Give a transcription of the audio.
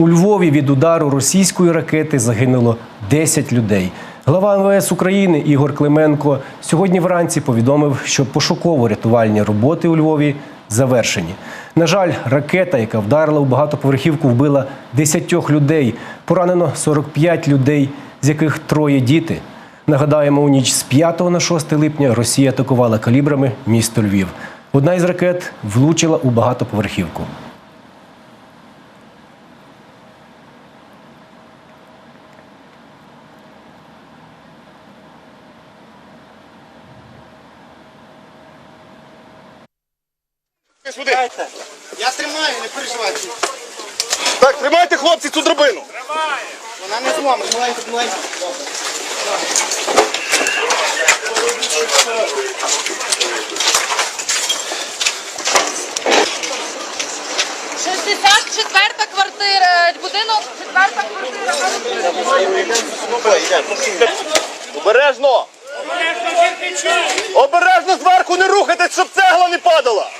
У Львові від удару російської ракети загинуло 10 людей. Глава МВС України Ігор Клименко сьогодні вранці повідомив, що пошуково-рятувальні роботи у Львові завершені. На жаль, ракета, яка вдарила у багатоповерхівку, вбила 10 людей. Поранено 45 людей, з яких троє діти. Нагадаємо, у ніч з 5 на 6 липня Росія атакувала калібрами місто Львів. Одна із ракет влучила у багатоповерхівку. Сюди. Я тримаю, не переживайте. Так, тримайте, хлопці, цю драбину. Вона не зломить, маленька, маленька. Шістдесят четверта квартира, будинок, четверта квартира. Обережно! Обережно зверху не рухайтесь, щоб цегла не падала!